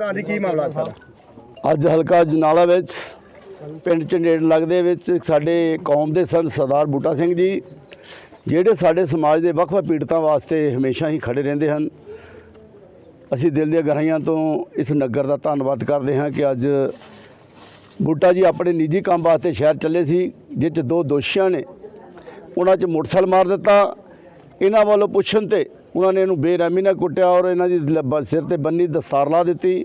ਹਾਂਜੀ ਕੀ ਮਾਮਲਾ ਸਾਰਾ? ਅੱਜ ਹਲਕਾ ਜਨਾਲਾ ਵਿੱਚ, ਪਿੰਡ ਚੰਡੇੜ ਲੱਗਦੇ ਵਿੱਚ ਸਾਡੇ ਕੌਮ ਦੇ ਸੰਤ ਸਰਦਾਰ ਬੂਟਾ ਸਿੰਘ ਜੀ, ਜਿਹੜੇ ਸਾਡੇ ਸਮਾਜ ਦੇ ਵੱਖ-ਵੱਖ ਪੀੜਤਾਂ ਵਾਸਤੇ ਹਮੇਸ਼ਾ ਹੀ ਖੜੇ ਰਹਿੰਦੇ ਹਨ। ਅਸੀਂ ਦਿਲ ਦੀਆਂ ਗਹਿਰਾਈਆਂ ਤੋਂ ਇਸ ਨਗਰ ਦਾ ਧੰਨਵਾਦ ਕਰਦੇ ਹਾਂ ਕਿ ਅੱਜ ਬੂਟਾ ਜੀ ਆਪਣੇ ਨਿੱਜੀ ਕੰਮ ਵਾਸਤੇ ਸ਼ਹਿਰ ਚੱਲੇ ਸੀ ਜਿਸ 'ਚ ਦੋ ਦੋਸ਼ੀਆਂ ਨੇ। ਉਹਨਾਂ 'ਚ ਮੋਟਰਸਾਈਕਲ ਮਾਰ ਦਿੱਤਾ। ਇਹਨਾਂ ਵੱਲੋਂ ਪੁੱਛਣ ਤੇ ਉਹਨਾਂ ਨੇ ਇਹਨੂੰ ਬੇਰਹਿਮੀ ਨਾਲ ਕੁੱਟਿਆ ਔਰ ਇਹਨਾਂ ਦੀ ਸਿਰ ਤੇ ਬੰਨੀ ਦਸਤਾਰ ਲਾ ਦਿੱਤੀ।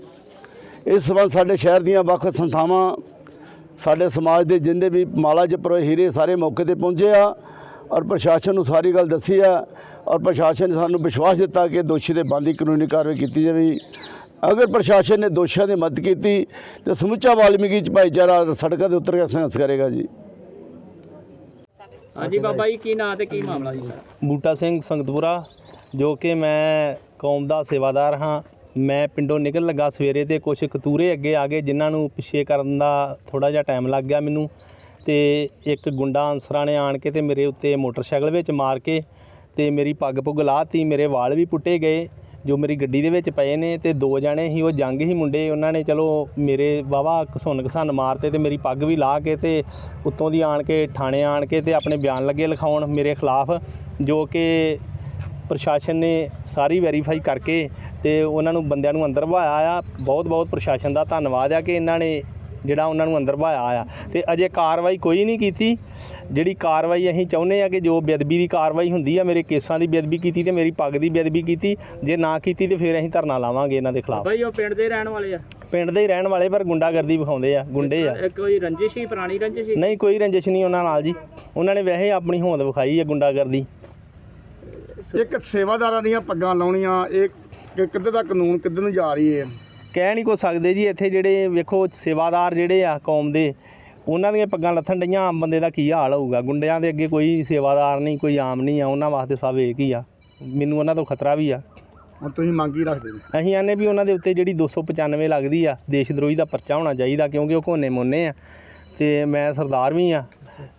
ਇਸ ਸੰਬੰਧ ਸਾਡੇ ਸ਼ਹਿਰ ਦੀਆਂ ਵੱਖ ਸੰਸਥਾਵਾਂ ਸਾਡੇ ਸਮਾਜ ਦੇ ਜਿੰਨੇ ਵੀ ਮਾਲਾ ਜਪਰੋ ਹੀਰੇ ਸਾਰੇ ਮੌਕੇ ਤੇ ਪਹੁੰਚੇ ਆ ਔਰ ਪ੍ਰਸ਼ਾਸਨ ਨੂੰ ਸਾਰੀ ਗੱਲ ਦੱਸੀ ਆ ਔਰ ਪ੍ਰਸ਼ਾਸਨ ਨੇ ਸਾਨੂੰ ਵਿਸ਼ਵਾਸ ਦਿੱਤਾ ਕਿ ਦੋਸ਼ੀ ਦੇ ਬੰਦੀ ਕਾਨੂੰਨੀ ਕਾਰਵਾਈ ਕੀਤੀ ਜਾਵੇ। ਅਗਰ ਪ੍ਰਸ਼ਾਸਨ ਨੇ ਦੋਸ਼ੀਆਂ ਦੀ ਮਦਦ ਕੀਤੀ ਤੇ ਸਮੁੱਚਾ ਵਾਲਮੀਕੀ ਚ ਭਾਈਚਾਰਾ ਸੜਕਾਂ ਦੇ ਉਤਰ ਕੇ ਸੰਘਰਸ਼ ਕਰੇਗਾ ਜੀ। ਹਾਂਜੀ ਬਾਬਾ ਜੀ ਕੀ ਨਾਂ ਤੇ ਕੀ ਮਾਮਲਾ ਜੀ? ਬੂਟਾ ਸਿੰਘ ਸੰਗਤਪੁਰਾ। ਜੋ ਕਿ ਮੈਂ ਕੌਮ ਦਾ ਸੇਵਾਦਾਰ ਹਾਂ। ਮੈਂ ਪਿੰਡੋਂ ਨਿਕਲ ਲੱਗਾ ਸਵੇਰੇ ਤੇ ਕੁਝ ਕਤੂਰੇ ਅੱਗੇ ਆ ਗਏ, ਜਿਨ੍ਹਾਂ ਨੂੰ ਪਿੱਛੇ ਕਰਨ ਦਾ ਥੋੜਾ ਜਿਹਾ ਟਾਈਮ ਲੱਗ ਗਿਆ ਮੈਨੂੰ। ਤੇ ਇੱਕ ਗੁੰਡਾ ਅਨਸਰਾਂ ਨੇ ਆਣ ਕੇ ਤੇ ਮੇਰੇ ਉੱਤੇ ਮੋਟਰਸਾਈਕਲ ਵਿੱਚ ਮਾਰ ਕੇ ਤੇ ਮੇਰੀ ਪੱਗ ਪੁੱਗ ਲਾਤੀ, ਮੇਰੇ ਵਾਲ ਵੀ ਪੁੱਟੇ ਗਏ, ਜੋ ਮੇਰੀ ਗੱਡੀ ਦੇ ਵਿੱਚ ਪਏ ਨੇ ਤੇ ਦੋ ਜਣੇ ਸੀ ਉਹ ਜੰਗ ਹੀ ਮੁੰਡੇ, ਉਹਨਾਂ ਨੇ ਚਲੋ ਮੇਰੇ ਵਾਵਾ ਘਸੁੰਨ ਘਸੰਨ ਮਾਰਤੇ ਤੇ ਮੇਰੀ ਪੱਗ ਵੀ ਲਾ ਕੇ ਤੇ ਉੱਤੋਂ ਦੀ ਆਣ ਕੇ, ਥਾਣੇ ਆਣ ਕੇ ਤੇ ਆਪਣੇ ਬਿਆਨ ਲੱਗੇ ਲਿਖਾਉਣ ਮੇਰੇ ਖਿਲਾਫ, ਜੋ ਕਿ ਪ੍ਰਸ਼ਾਸਨ ਨੇ ਸਾਰੀ ਵੈਰੀਫਾਈ ਕਰਕੇ ਤੇ ਉਹਨਾਂ ਨੂੰ ਬੰਦਿਆਂ ਨੂੰ ਅੰਦਰ ਭਾਇਆ ਆ। ਬਹੁਤ ਬਹੁਤ ਪ੍ਰਸ਼ਾਸਨ ਦਾ ਧੰਨਵਾਦ ਆ ਕਿ ਇਹਨਾਂ ਨੇ ਜਿਹੜਾ ਉਹਨਾਂ ਨੂੰ ਅੰਦਰ ਭਾਇਆ ਆ। ਤੇ ਅਜੇ ਕਾਰਵਾਈ ਕੋਈ ਨਹੀਂ ਕੀਤੀ। ਜਿਹੜੀ ਕਾਰਵਾਈ ਅਸੀਂ ਚਾਹੁੰਦੇ ਆ ਕਿ ਜੋ ਬੇਅਦਬੀ ਦੀ ਕਾਰਵਾਈ ਹੁੰਦੀ ਆ ਮੇਰੇ ਕੇਸਾਂ ਦੀ ਬੇਅਦਬੀ ਕੀਤੀ ਤੇ ਮੇਰੀ ਪੱਗ ਦੀ ਬੇਅਦਬੀ ਕੀਤੀ ਜੇ ਨਾ ਕੀਤੀ ਤੇ ਫਿਰ ਅਸੀਂ ਧਰਨਾ ਲਾਵਾਂਗੇ ਇਹਨਾਂ ਦੇ ਖਿਲਾਫ। ਜੀ ਉਹ ਪਿੰਡ ਦੇ ਰਹਿਣ ਵਾਲੇ ਆ? ਪਿੰਡ ਦੇ ਹੀ ਰਹਿਣ ਵਾਲੇ ਪਰ ਗੁੰਡਾਗਰਦੀ ਵਿਖਾਉਂਦੇ ਆ ਗੁੰਡੇ ਆ। ਕੋਈ ਰੰਜਿਸ਼ ਹੀ ਪੁਰਾਣੀ ਰੰਜਿਸ਼ ਹੀ? ਨਹੀਂ ਕੋਈ ਰੰਜਿਸ਼ ਨਹੀਂ ਉਹਨਾਂ ਨਾਲ ਜੀ। ਉਹਨਾਂ ਨੇ ਵੈਸੇ ਆਪਣੀ ਹੋਂਦ ਵਿਖਾਈ ਆ ਗੁੰਡਾਗਰਦੀ। ਇੱਕ ਸੇਵਾਦਾਰਾਂ ਦੀਆਂ ਪੱਗਾਂ ਲਾਉਣੀਆਂ ਇਹ ਕਿ ਕਿੱਧਰ ਦਾ ਕਾਨੂੰਨ ਕਿੱਧਰ ਨੂੰ ਜਾ ਰਹੀ ਹੈ? ਕਹਿ ਨਹੀਂ ਕੋ ਸਕਦੇ ਜੀ ਇੱਥੇ ਜਿਹੜੇ ਵੇਖੋ ਸੇਵਾਦਾਰ ਜਿਹੜੇ ਆ ਕੌਮ ਦੇ ਉਹਨਾਂ ਦੀਆਂ ਪੱਗਾਂ ਲੱਥਣ ਡਈਆਂ ਆਮ ਬੰਦੇ ਦਾ ਕੀ ਹਾਲ ਹੋਊਗਾ? ਗੁੰਡਿਆਂ ਦੇ ਅੱਗੇ ਕੋਈ ਸੇਵਾਦਾਰ ਨਹੀਂ ਕੋਈ ਆਮ ਨਹੀਂ ਆ ਉਹਨਾਂ ਵਾਸਤੇ ਸਭ ਇੱਕ ਹੀ ਆ। ਮੈਨੂੰ ਉਹਨਾਂ ਤੋਂ ਖਤਰਾ ਵੀ ਆ। ਹੁਣ ਤੁਸੀਂ ਮੰਗ ਹੀ ਰੱਖਦੇ ਨੇ ਅਸੀਂ ਆਨੇ ਵੀ ਉਹਨਾਂ ਦੇ ਉੱਤੇ ਜਿਹੜੀ 295 ਲੱਗਦੀ ਆ ਦੇਸ਼ ਦਰੋਹੀ ਦਾ ਪਰਚਾ ਹੋਣਾ ਚਾਹੀਦਾ ਕਿਉਂਕਿ ਉਹ ਕੋਨੇ ਮੋਨੇ ਆ। ਤੇ ਮੈਂ ਸਰਦਾਰ ਵੀ ਆ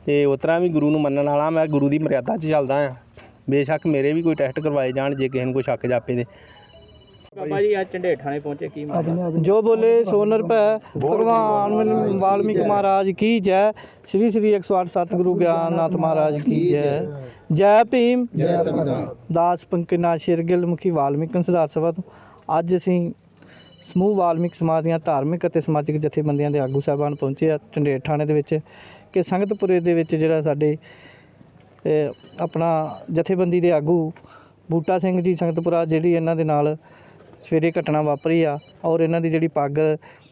ਤੇ ਉਸ ਤਰ੍ਹਾਂ ਵੀ ਗੁਰੂ ਨੂੰ ਮੰਨਣ ਵਾਲਾ ਮੈਂ ਗੁਰੂ ਦੀ ਮਰਿਆਦਾ 'ਚ ਚੱਲਦਾ ਆ। ਬੇਸ਼ੱਕ ਮੇਰੇ ਵੀ ਕੋਈ ਟੈਸਟ ਕਰਵਾਏ ਜਾਣ ਜੇ ਕਿਸੇ ਨੂੰ ਕੋਈ ਸ਼ੱਕ ਜਾਪੇ ਦੇ ਬਾਬਾ ਜੀ ਅੱਜ ਝੰਡੇ ਥਾਣੇ ਪਹੁੰਚੇ ਕੀ ਮਾਮਲਾ? ਜੋ ਬੋਲੇ ਸੋ ਨਿਰਭੈ ਭਗਵਾਨ ਵਾਲਮੀਕ ਮਹਾਰਾਜ ਕੀ ਜੈ? ਸ੍ਰੀ ਸ੍ਰੀ 108 ਸਤਿਗੁਰੂ ਗਿਆਨਨਾਥ ਮਹਾਰਾਜ ਕੀ ਜੈ? ਜੈ ਭੀਮ। ਜੈ ਦਾਸ ਪੰਕਨਾ ਸ਼ਿਰਗਿਲ ਮੁਖੀ ਵਾਲਮੀਕ ਸੁਧਾਰ ਸਭਾ ਤੋਂ। ਅੱਜ ਅਸੀਂ ਸਮੂਹ ਵਾਲਮੀਕ ਸਮਾਜ ਦੀਆਂ ਧਾਰਮਿਕ ਅਤੇ ਸਮਾਜਿਕ ਜਥੇਬੰਦੀਆਂ ਦੇ ਆਗੂ ਸਾਹਿਬਾਨ ਪਹੁੰਚੇ ਆ ਝੰਡੇਰ ਥਾਣੇ ਦੇ ਵਿੱਚ ਕਿ ਸੰਗਤਪੁਰੇ ਦੇ ਵਿੱਚ ਜਿਹੜਾ ਸਾਡੇ ਆਪਣਾ ਜਥੇਬੰਦੀ ਦੇ ਆਗੂ ਬੂਟਾ ਸਿੰਘ ਜੀ ਸੰਗਤਪੁਰਾ ਜਿਹੜੀ ਇਹਨਾਂ ਦੇ ਨਾਲ ਸਵੇਰੇ ਘਟਨਾ ਵਾਪਰੀ ਆ ਔਰ ਇਹਨਾਂ ਦੀ ਜਿਹੜੀ ਪੱਗ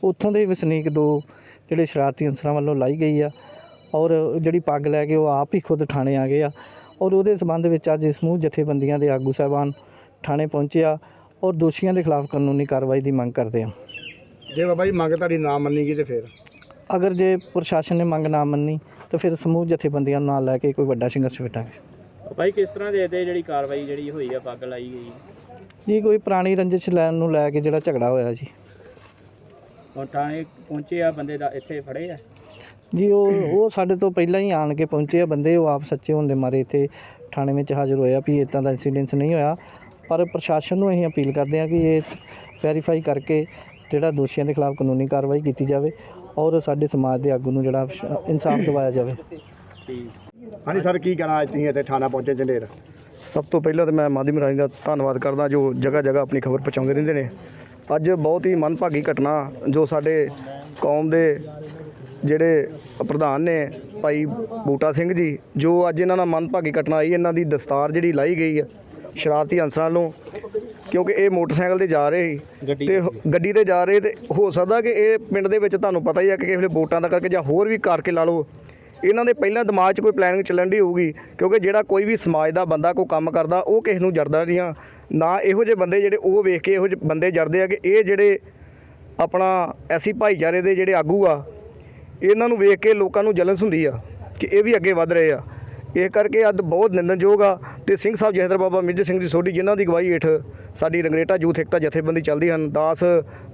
ਉੱਥੋਂ ਦੇ ਵਸਨੀਕ ਦੋ ਜਿਹੜੇ ਸ਼ਰਾਰਤੀ ਅਨਸਰਾਂ ਵੱਲੋਂ ਲਾਈ ਗਈ ਆ ਔਰ ਜਿਹੜੀ ਪੱਗ ਲੈ ਕੇ ਉਹ ਆਪ ਹੀ ਖੁਦ ਥਾਣੇ ਆ ਗਏ ਆ ਔਰ ਉਹਦੇ ਸਬੰਧ ਵਿੱਚ ਅੱਜ ਸਮੂਹ ਜਥੇਬੰਦੀਆਂ ਦੇ ਆਗੂ ਸਾਹਿਬਾਨ ਥਾਣੇ ਪਹੁੰਚੇ ਆ ਔਰ ਦੋਸ਼ੀਆਂ ਦੇ ਖਿਲਾਫ ਕਾਨੂੰਨੀ ਕਾਰਵਾਈ ਦੀ ਮੰਗ ਕਰਦੇ ਆ। ਜੇ ਬਾਬਾ ਜੀ ਮੰਗ ਤੁਹਾਡੀ ਨਾ ਮੰਨੀ ਗਈ ਤੇ ਫਿਰ? ਅਗਰ ਜੇ ਪ੍ਰਸ਼ਾਸਨ ਨੇ ਮੰਗ ਨਾ ਮੰਨੀ ਤਾਂ ਫਿਰ ਸਮੂਹ ਜਥੇਬੰਦੀਆਂ ਨੂੰ ਨਾਲ ਲੈ ਕੇ ਕੋਈ ਵੱਡਾ ਸੰਘਰਸ਼ ਬਾਬਾ ਜੀ ਕਿਸ ਤਰ੍ਹਾਂ ਦੇ ਤੇ ਜਿਹੜੀ ਕਾਰਵਾਈ ਜਿਹੜੀ ਹੋਈ ਆ ਪੱਗ ਲਾਈ ਗਈ? ਜੀ ਕੋਈ ਪੁਰਾਣੀ ਰੰਜਿਸ਼ ਲੈਣ ਨੂੰ ਲੈ ਕੇ ਜਿਹੜਾ ਝਗੜਾ ਹੋਇਆ ਜੀ। ਹੁਣ ਥਾਣੇ ਪਹੁੰਚੇ ਆ ਬੰਦੇ ਦਾ ਇੱਥੇ ਫੜੇ ਆ? ਜੀ ਉਹ ਉਹ ਸਾਡੇ ਤੋਂ ਪਹਿਲਾਂ ਹੀ ਆਣ ਕੇ ਪਹੁੰਚੇ ਆ ਬੰਦੇ ਉਹ ਆਪ ਸੱਚੇ ਹੋਣ ਦੇ ਮਾਰੇ ਇੱਥੇ ਥਾਣੇ ਵਿੱਚ ਹਾਜ਼ਰ ਹੋਇਆ ਵੀ ਇਦਾਂ ਦਾ ਇਨਸੀਡੈਂਸ ਨਹੀਂ ਹੋਇਆ। ਪਰ ਪ੍ਰਸ਼ਾਸਨ ਨੂੰ ਅਸੀਂ ਅਪੀਲ ਕਰਦੇ ਹਾਂ ਕਿ ਇਹ ਵੈਰੀਫਾਈ ਕਰਕੇ ਜਿਹੜਾ ਦੋਸ਼ੀਆਂ ਦੇ ਖਿਲਾਫ ਕਾਨੂੰਨੀ ਕਾਰਵਾਈ ਕੀਤੀ ਜਾਵੇ। ਔਰ ਸਾਡੇ ਸਮਾਜ ਦੇ ਆਗੂ ਨੂੰ ਜਿਹੜਾ ਇਨਸਾਫ ਦਿਵਾਇਆ ਜਾਵੇ। ਹਾਂਜੀ ਸਰ ਕੀ ਕਹਿਣਾ ਅੱਜ ਤੁਸੀਂ ਇੱਥੇ ਥਾਣਾ ਪਹੁੰਚੇ ਝੰਡੇਰ ਸਭ ਤੋਂ ਪਹਿਲਾਂ ਤਾਂ ਮੈਂ ਮਾਧਿਅਮ ਰਾਹੀਂ ਦਾ ਧੰਨਵਾਦ ਕਰਦਾ ਜੋ ਜਗ੍ਹਾ ਜਗ੍ਹਾ ਆਪਣੀ ਖਬਰ ਪਹੁੰਚਾਉਂਦੇ ਰਹਿੰਦੇ ਨੇ। ਅੱਜ ਬਹੁਤ ਹੀ ਮੰਦਭਾਗੀ ਘਟਨਾ ਜੋ ਸਾਡੇ ਕੌਮ ਦੇ ਜਿਹੜੇ ਪ੍ਰਧਾਨ ਨੇ ਭਾਈ ਬੂਟਾ ਸਿੰਘ ਜੀ ਜੋ ਅੱਜ ਇਹਨਾਂ ਨਾਲ ਮੰਦਭਾਗੀ ਘਟਨਾ ਆਈ ਇਹਨਾਂ ਦੀ ਦਸਤਾਰ ਜਿਹੜੀ ਲਾਈ ਗਈ ਹੈ ਸ਼ਰਾਰਤੀ ਅਨਸਰਾਂ ਵੱਲੋਂ। ਕਿਉਂਕਿ ਇਹ ਮੋਟਰਸਾਈਕਲ ਤੇ ਜਾ ਰਹੇ ਸੀ। ਤੇ ਗੱਡੀ ਤੇ ਜਾ ਰਹੇ ਤੇ ਹੋ ਸਕਦਾ ਕਿ ਇਹ ਪਿੰਡ ਦੇ ਵਿੱਚ ਤੁਹਾਨੂੰ ਪਤਾ ਹੀ ਹੈ ਕਿ ਕਿਸੇ ਵੇਲੇ ਵੋਟਾਂ ਦਾ ਕਰਕੇ ਜਾਂ ਹੋਰ ਵੀ ਕਰਕੇ ਲਾ ਲਓ। ਇਹਨਾਂ ਦੇ ਪਹਿਲਾਂ ਦਿਮਾਗ 'ਚ ਕੋਈ ਪਲੈਨਿੰਗ ਚੱਲਣ ਦੀ ਹੋਊਗੀ ਕਿਉਂਕਿ ਜਿਹੜਾ ਕੋਈ ਵੀ ਸਮਾਜ ਦਾ ਬੰਦਾ ਕੋਈ ਕੰਮ ਕਰਦਾ ਉਹ ਕਿਸੇ ਨੂੰ ਜਰਦਾ ਨਹੀਂ ਆ। ਨਾ ਇਹੋ ਜਿਹੇ ਬੰਦੇ ਜਿਹੜੇ ਉਹ ਵੇਖ ਕੇ ਇਹੋ ਜਿਹੇ ਬੰਦੇ ਜਰਦੇ ਆ ਕਿ ਇਹ ਜਿਹੜੇ ਆਪਣਾ ਐਸੀ ਭਾਈਚਾਰੇ ਦੇ ਜਿਹੜੇ ਆਗੂ ਆ ਇਹਨਾਂ ਨੂੰ ਵੇਖ ਕੇ ਲੋਕਾਂ ਨੂੰ ਜਲਨ ਹੁੰਦੀ ਆ ਕਿ ਇਹ ਵੀ ਅੱਗੇ ਵਧ ਰਹੇ ਆ। ਇਹ ਕਰਕੇ ਅੱਜ ਬਹੁਤ ਨਿੰਦਨਯੋਗ ਆ। ਤੇ ਸਿੰਘ ਸਾਹਿਬ ਜਹਦਰ ਬਾਬਾ ਮੇਜਰ ਸਿੰਘ ਜੀ ਸੋਢੀ, ਜਿਨ੍ਹਾਂ ਦੀ ਅਗਵਾਈ ਹੇਠ ਸਾਡੀ ਰੰਗਰੇਟਾ ਯੂਥ ਏਕਤਾ ਜਥੇਬੰਦੀ ਚੱਲਦੀ ਹਨ। ਦਾਸ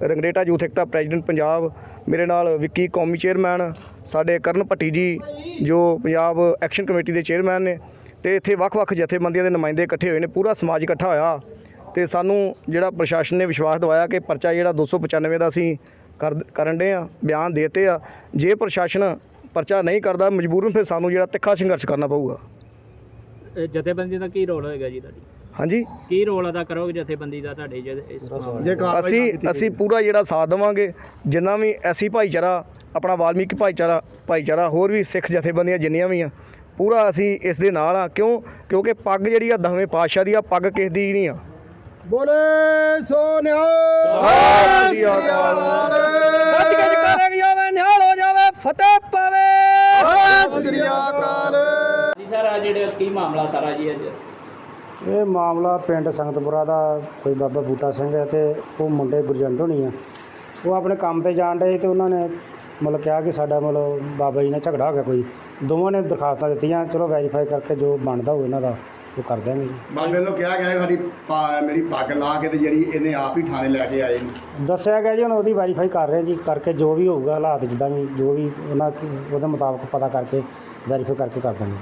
ਰੰਗਰੇਟਾ ਯੂਥ ਏਕਤਾ ਪ੍ਰੈਜ਼ੀਡੈਂਟ ਪੰਜਾਬ, ਮੇਰੇ ਨਾਲ ਵਿੱਕੀ ਕੌਮੀ ਚੇਅਰਮੈਨ, ਸਾਡੇ ਕਰਨ ਭੱਟੀ ਜੀ, ਜੋ ਪੰਜਾਬ ਐਕਸ਼ਨ ਕਮੇਟੀ ਦੇ ਚੇਅਰਮੈਨ ਨੇ, ਤੇ ਇੱਥੇ ਵੱਖ-ਵੱਖ ਜਥੇਬੰਦੀਆਂ ਦੇ ਨੁਮਾਇੰਦੇ ਇਕੱਠੇ ਹੋਏ ਨੇ, ਪੂਰਾ ਸਮਾਜ ਇਕੱਠਾ ਹੋਇਆ। ਤੇ ਸਾਨੂੰ ਜਿਹੜਾ ਪ੍ਰਸ਼ਾਸਨ ਨੇ ਵਿਸ਼ਵਾਸ ਦਵਾਇਆ ਕਿ ਪਰਚਾ ਜਿਹੜਾ 295 ਦਾ ਅਸੀਂ ਕਰ ਕਰਨ ਦੇ ਆ ਬਿਆਨ ਦੇਤੇ ਆ, ਜੇ ਪ੍ਰਸ਼ਾਸਨ ਪਰਚਾ ਨਹੀਂ ਕਰਦਾ, ਮਜਬੂਰਨ ਫਿਰ ਸਾਨੂੰ ਜਿਹੜਾ ਤਿੱਖਾ ਸੰਘਰਸ਼ ਕਰਨਾ ਪਊਗਾ। ਜਥੇਬੰਦੀ ਦਾ ਕੀ ਰੋਲ ਹੋਏਗਾ ਜੀ ਤੁਹਾਡੀ? ਹਾਂਜੀ। ਕੀ ਰੋਲ ਅਦਾ ਕਰੋਗੇ ਜਥੇਬੰਦੀ ਦਾ ਤੁਹਾਡੇ ਇਸ ਮਾਮਲੇ ਜੇ ਕਾਰਵਾਈ ਨਾ ਅਸੀਂ ਕੀਤੀ ਅਸੀਂ ਪੂਰਾ ਜਿਹੜਾ ਸਾਥ ਦੇਵਾਂਗੇ ਜਿੰਨਾ ਵੀ ਐਸੀ ਭਾਈਚਾਰਾ ਆਪਣਾ ਵਾਲਮੀਕੀ ਭਾਈਚਾਰਾ ਭਾਈਚਾਰਾ ਹੋਰ ਵੀ ਸਿੱਖ ਜਥੇਬੰਦੀਆਂ ਜਿੰਨੀਆਂ ਵੀ ਆ ਪੂਰਾ ਅਸੀਂ ਇਸ ਦੇ ਨਾਲ ਆ। ਕਿਉਂ? ਕਿਉਂਕਿ ਪੱਗ ਜਿਹੜੀ ਆ ਦਸਵੇਂ ਪਾਤਸ਼ਾਹ ਦੀ ਆ ਪੱਗ ਕਿਸ ਦੀ ਨਹੀਂ ਆ? ਬੋਲੇ ਸੋਨਿਆ ਸਤਿ ਸ੍ਰੀ ਅਕਾਲ। ਅੱਜ ਕੱਲ ਕਰਾਂਗੇ ਜਾਵੇ ਨਿਹਾਲ ਹੋ ਜਾਵੇ ਫਤਿਹ ਪਾਵੇ ਸਤਿ ਸ੍ਰੀ ਅਕਾਲ। ਸਰ ਆ ਜਿਹੜੇ ਕੀ ਮਾਮਲਾ ਸਾਰਾ ਜੀ ਅੱਜ? ਇਹ ਮਾਮਲਾ ਪਿੰਡ ਸੰਗਤਪੁਰਾ ਦਾ ਕੋਈ ਬਾਬਾ ਬੂਟਾ ਸਿੰਘ ਹੈ ਤੇ ਉਹ ਮੁੰਡੇ ਗੁਰਜੰਟ ਹੋਣੀ ਆ। ਉਹ ਆਪਣੇ ਕੰਮ ਤੇ ਜਾਣ ਡਏ ਤੇ ਉਹਨਾਂ ਨੇ ਮਤਲਬ ਕਿਹਾ ਕਿ ਸਾਡਾ ਮਤਲਬ ਬਾਬਾ ਜੀ ਨਾਲ ਝਗੜਾ ਹੋ ਗਿਆ ਕੋਈ। ਦੋਵਾਂ ਨੇ ਦਰਖਾਸਤਾਂ ਦਿੱਤੀਆਂ ਚਲੋ ਵੈਰੀਫਾਈ ਕਰਕੇ ਜੋ ਬਣਦਾ ਹੋਊ ਇਹਨਾਂ ਦਾ ਉਹ ਕਰ ਦਿਆਂਗੇ। ਜੀ ਬਾਬੇ ਨੂੰ ਕਿਹਾ ਗਿਆ ਸਾਡੀ ਪਾ- ਮੇਰੀ ਪੱਗ ਲਾ ਕੇ ਤੇ ਜਿਹੜੀ ਇਹਨੇ ਆਪ ਹੀ ਥਾਣੇ ਲੈ ਕੇ ਆਏ ਨੇ। ਦੱਸਿਆ ਗਿਆ ਜੀ ਹੁਣ ਉਹਦੀ ਵੈਰੀਫਾਈ ਕਰ ਰਹੇ ਜੀ ਕਰਕੇ ਜੋ ਵੀ ਹੋਊਗਾ ਹਾਲਾਤ ਜਿੱਦਾਂ ਵੀ ਜੋ ਵੀ ਉਹਨਾਂ ਉਹਦੇ ਮੁਤਾਬਕ ਪਤਾ ਕਰਕੇ ਵੈਰੀਫਾਈ ਕਰਕੇ ਕਰ ਦਾਂਗੇ